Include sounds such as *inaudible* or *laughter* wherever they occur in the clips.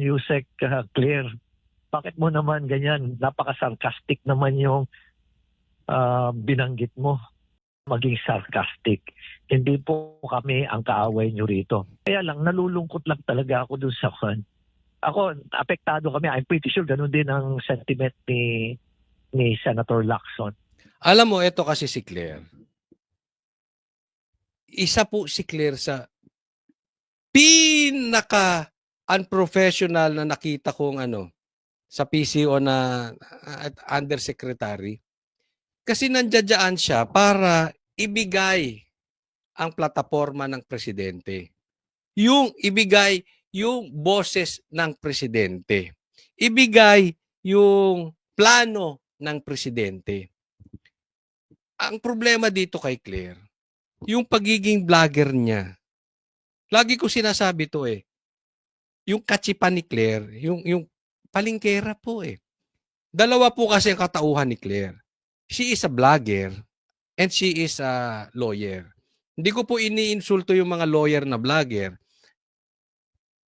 Yusek uh, Clear, bakit mo naman ganyan? Napaka-sarcastic naman yung ah, binanggit mo. Maging sarcastic. Hindi po kami ang kaaway nyo rito. Kaya lang, nalulungkot lang talaga ako dun sa kan. Ako, apektado kami. I'm pretty sure ganun din ang sentiment ni ni Senator Lacson. Alam mo, ito kasi si Claire. Isa po si Claire sa pinaka unprofessional na nakita kong ano sa PCO na uh, undersecretary. Kasi nandiyan siya para ibigay ang plataforma ng presidente. Yung ibigay yung boses ng presidente. Ibigay yung plano ng presidente. Ang problema dito kay Claire, yung pagiging vlogger niya. Lagi ko sinasabi to eh. Yung katsipan ni Claire, yung, yung palingkera po eh. Dalawa po kasi ang katauhan ni Claire. She is a vlogger and she is a lawyer. Hindi ko po iniinsulto yung mga lawyer na vlogger.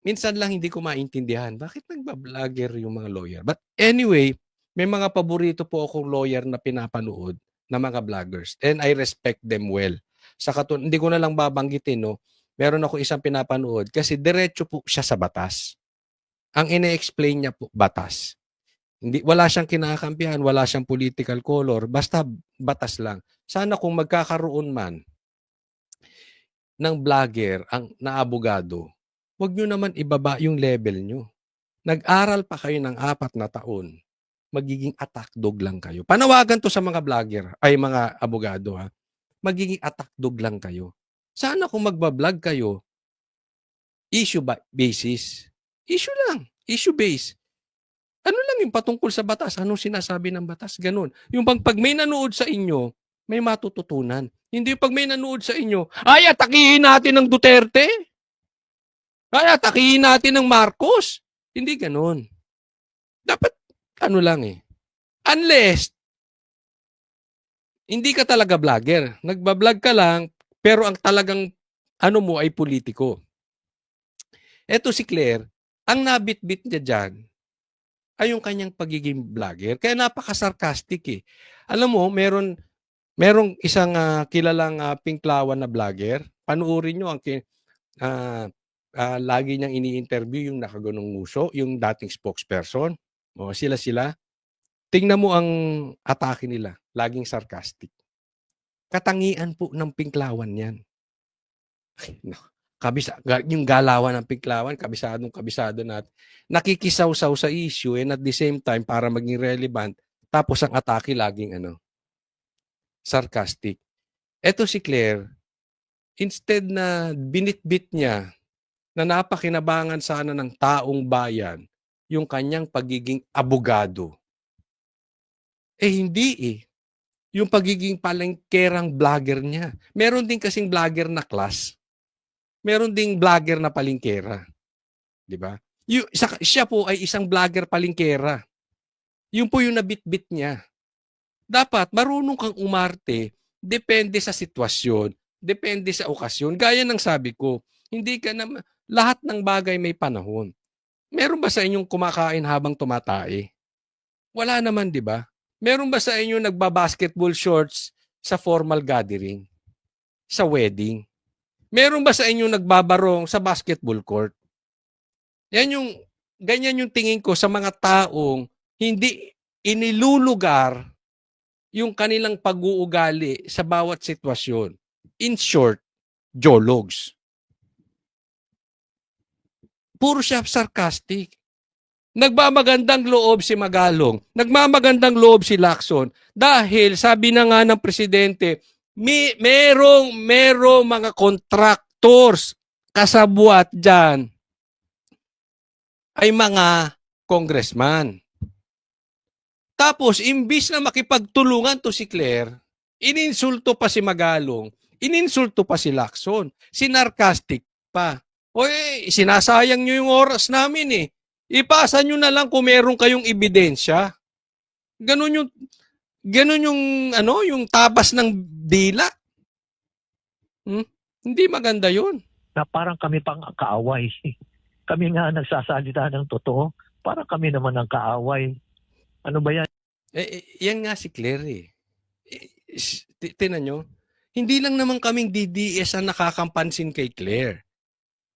Minsan lang hindi ko maintindihan. Bakit nagba-vlogger yung mga lawyer? But anyway, may mga paborito po akong lawyer na pinapanood na mga vloggers. And I respect them well. Sa katun hindi ko na lang babanggitin, no? Meron ako isang pinapanood kasi diretso po siya sa batas. Ang ine-explain niya po, batas. Hindi, wala siyang kinakampihan, wala siyang political color, basta batas lang. Sana kung magkakaroon man ng vlogger ang naabogado, wag nyo naman ibaba yung level nyo. Nag-aral pa kayo ng apat na taon, magiging attack dog lang kayo. Panawagan to sa mga vlogger, ay mga abogado ha. Magiging attack dog lang kayo. Sana kung magbablog kayo, issue ba basis. Issue lang, issue base. Ano lang yung patungkol sa batas? Anong sinasabi ng batas? Ganun. Yung pag, pag may nanood sa inyo, may matututunan. Hindi yung pag may nanood sa inyo, ay, atakihin natin ng Duterte. Ay, atakihin natin ng Marcos. Hindi ganun. Dapat, ano lang eh. Unless, hindi ka talaga vlogger. Nagbablog ka lang, pero ang talagang ano mo ay politiko. Eto si Claire, ang nabit-bit niya dyan ay yung kanyang pagiging vlogger. Kaya napaka-sarcastic eh. Alam mo, meron merong isang ah, kilalang uh, pinklawan na vlogger. Panuorin nyo ang ah, ah, lagi niyang ini-interview yung nakagunong nguso, yung dating spokesperson. O, sila sila. Tingnan mo ang atake nila. Laging sarcastic. Katangian po ng pinklawan yan. Ay, no. Kabisa, yung galawan ng pinklawan, kabisadong kabisado natin. Nakikisaw-saw sa issue and at the same time, para maging relevant, tapos ang atake laging ano, sarcastic. Eto si Claire, instead na binitbit niya na napakinabangan sana ng taong bayan yung kanyang pagiging abogado. Eh hindi eh. Yung pagiging palengkerang vlogger niya. Meron din kasing vlogger na class. Meron ding vlogger na palengkera. 'Di ba? Siya po ay isang vlogger palengkera. Yun po yung nabitbit niya. Dapat marunong kang umarte depende sa sitwasyon, depende sa okasyon. Gaya ng sabi ko, hindi ka na lahat ng bagay may panahon. Meron ba sa inyong kumakain habang tumatae? Wala naman, 'di ba? Meron ba sa inyo nagba-basketball shorts sa formal gathering? Sa wedding? Meron ba sa inyo nagbabarong sa basketball court? Yan yung ganyan yung tingin ko sa mga taong hindi inilulugar yung kanilang pag-uugali sa bawat sitwasyon. In short, jologs. Puro siya sarcastic. Nagmamagandang loob si Magalong. Nagmamagandang loob si Lacson. Dahil sabi na nga ng presidente, may, merong, merong mga contractors kasabwat dyan ay mga congressman. Tapos, imbis na makipagtulungan to si Claire, ininsulto pa si Magalong, ininsulto pa si Lacson, sinarcastic pa. O eh, sinasayang nyo yung oras namin eh. Ipasa nyo na lang kung meron kayong ebidensya. Ganun yung, ganun yung, ano, yung tabas ng dila. Hmm? Hindi maganda yun. Na parang kami pang kaaway. *laughs* kami nga nagsasalita ng totoo, para kami naman ang kaaway. Ano ba yan? Eh, eh, yan nga si Claire eh. Eh, Tinan nyo, hindi lang naman kaming DDS ang nakakampansin kay Claire.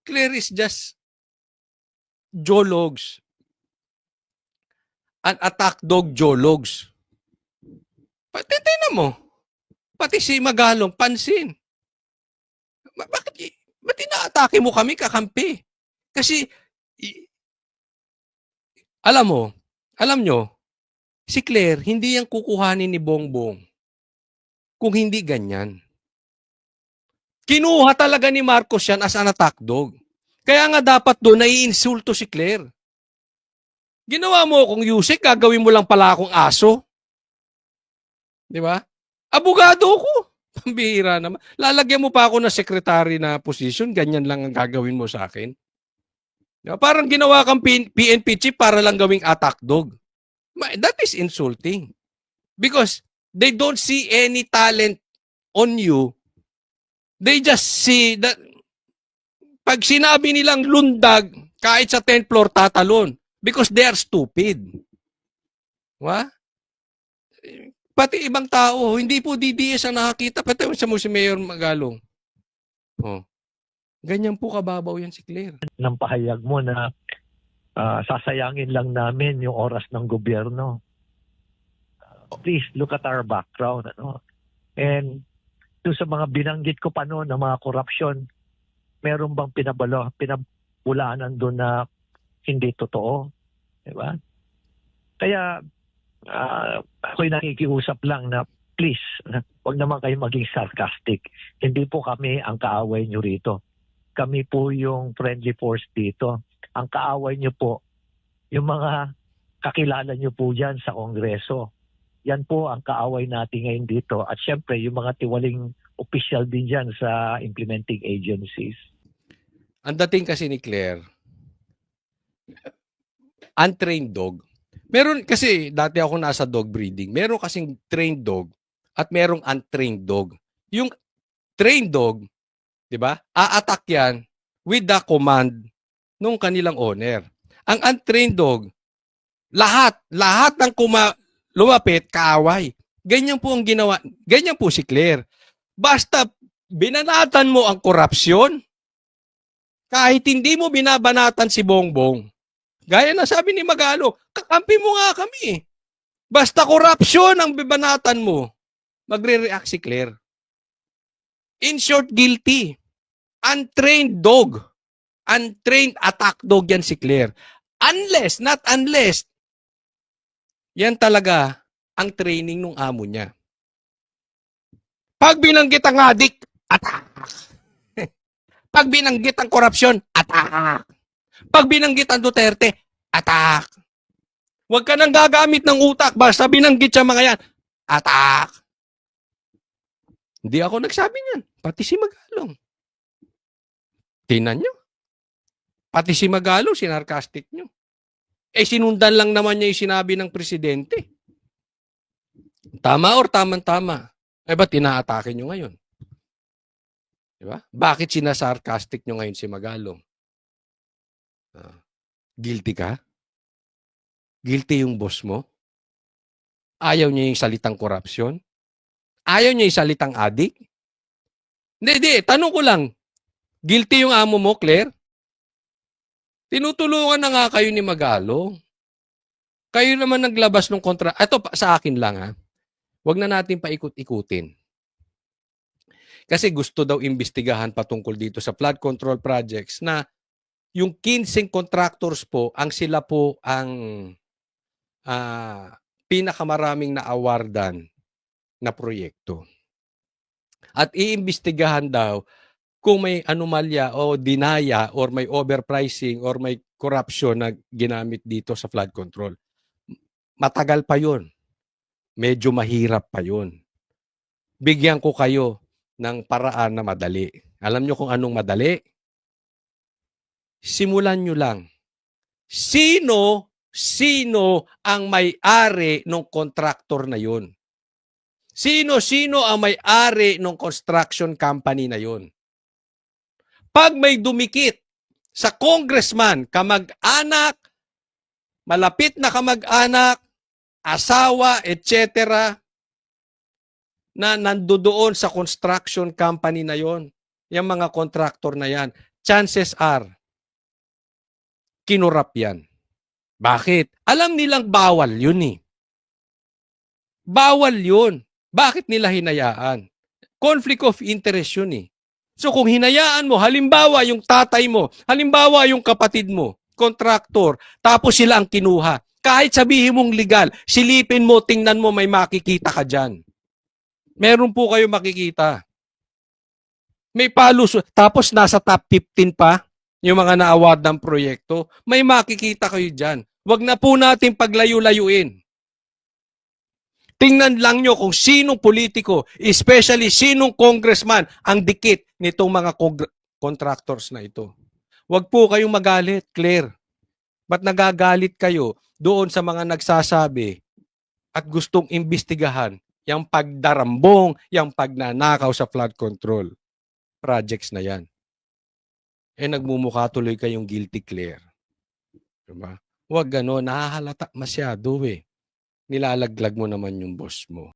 Claire is just jologs. An attack dog jologs. Pati tinan mo, pati si Magalong, pansin. Ba- bakit, ba't inaatake mo kami kakampi? Kasi, alam mo, alam nyo, si Claire, hindi yan kukuhanin ni Bongbong kung hindi ganyan. Kinuha talaga ni Marcos yan as an attack dog. Kaya nga dapat doon naiinsulto si Claire. Ginawa mo akong Yusek, gagawin mo lang pala akong aso. Di ba? Abogado ko. *laughs* Pambihira naman. Lalagyan mo pa ako ng secretary na position, ganyan lang ang gagawin mo sa akin. Di ba? Parang ginawa kang PNP chief para lang gawing attack dog. That is insulting. Because they don't see any talent on you. They just see that pag sinabi nilang lundag, kahit sa 10th floor tatalon. Because they are stupid. Wa? Pati ibang tao, hindi po DDS ang nakakita. Pati sa mo si Mayor Magalong. Oh. Ganyan po kababaw yan si Claire. ng pahayag mo na ah, sasayangin lang namin yung oras ng gobyerno. Uh, please look at our background. Ano? And doon sa mga binanggit ko pa noon ng mga korupsyon, meron bang pinabalo, pinabulaanan doon na hindi totoo? Di ba? Kaya ah, ako'y nakikiusap lang na please, huwag naman kayo maging sarcastic. Hindi po kami ang kaaway nyo rito kami po yung friendly force dito. Ang kaaway nyo po, yung mga kakilala nyo po dyan sa Kongreso. Yan po ang kaaway natin ngayon dito. At syempre, yung mga tiwaling official din dyan sa implementing agencies. Ang dating kasi ni Claire, untrained dog. Meron kasi dati ako nasa dog breeding. Meron kasing trained dog at merong untrained dog. Yung trained dog, 'di ba? A-attack 'yan with the command nung kanilang owner. Ang untrained dog, lahat, lahat ng kuma lumapit kaaway. Ganyan po ang ginawa. Ganyan po si Claire. Basta binanatan mo ang korupsyon, kahit hindi mo binabanatan si Bongbong, gaya na sabi ni Magalo, kakampi mo nga kami. Basta korupsyon ang bibanatan mo, magre-react si Claire. In short, guilty. Untrained dog. Untrained attack dog yan si Claire. Unless, not unless, yan talaga ang training ng amo niya. Pag binanggit ang adik, attack. Pag binanggit ang korupsyon, attack. Pag binanggit ang Duterte, attack. Huwag ka nang gagamit ng utak basta binanggit siya mga yan, attack. Hindi ako nagsabi niyan. Pati si Magalong. Tinan nyo. Pati si Magalong, sinarcastic nyo. Eh, sinundan lang naman niya yung sinabi ng presidente. Tama or tamang-tama? Eh, ba't inaatake nyo ngayon? Di ba? Bakit sinasarcastic nyo ngayon si Magalong? Ah, guilty ka? Guilty yung boss mo? Ayaw niya yung salitang korupsyon? Ayaw niya yung salitang adik? Hindi, hindi. Tanong ko lang. Guilty yung amo mo, Claire? Tinutulungan na nga kayo ni Magalong. Kayo naman naglabas ng kontra. Ito sa akin lang ha. Huwag na natin paikot-ikutin. Kasi gusto daw imbestigahan patungkol dito sa flood control projects na yung 15 contractors po, ang sila po ang ah, pinakamaraming na-awardan na proyekto. At iimbestigahan daw kung may anomalya o dinaya or may overpricing or may corruption na ginamit dito sa flood control. Matagal pa yon. Medyo mahirap pa yon. Bigyan ko kayo ng paraan na madali. Alam nyo kung anong madali? Simulan nyo lang. Sino, sino ang may-ari ng contractor na yun? Sino, sino ang may-ari ng construction company na yun? Pag may dumikit sa congressman, kamag-anak, malapit na kamag-anak, asawa, etc. na nandoon sa construction company na yon, yung mga contractor na yan, chances are, kinurap yan. Bakit? Alam nilang bawal yun eh. Bawal yun. Bakit nila hinayaan? Conflict of interest yun eh. So kung hinayaan mo, halimbawa yung tatay mo, halimbawa yung kapatid mo, contractor, tapos sila ang kinuha. Kahit sabihin mong legal, silipin mo, tingnan mo, may makikita ka dyan. Meron po kayo makikita. May palus, tapos nasa top 15 pa, yung mga na-award ng proyekto, may makikita kayo dyan. Huwag na po natin paglayo-layuin. Tingnan lang nyo kung sinong politiko, especially sinong congressman ang dikit nitong mga contractors na ito. Huwag po kayong magalit, Claire. Ba't nagagalit kayo doon sa mga nagsasabi at gustong imbestigahan yung pagdarambong, yung pagnanakaw sa flood control projects na yan? Eh nagmumukha tuloy kayong guilty, Claire. Diba? Huwag gano'n, nahahalata masyado eh nilalaglag mo naman yung boss mo.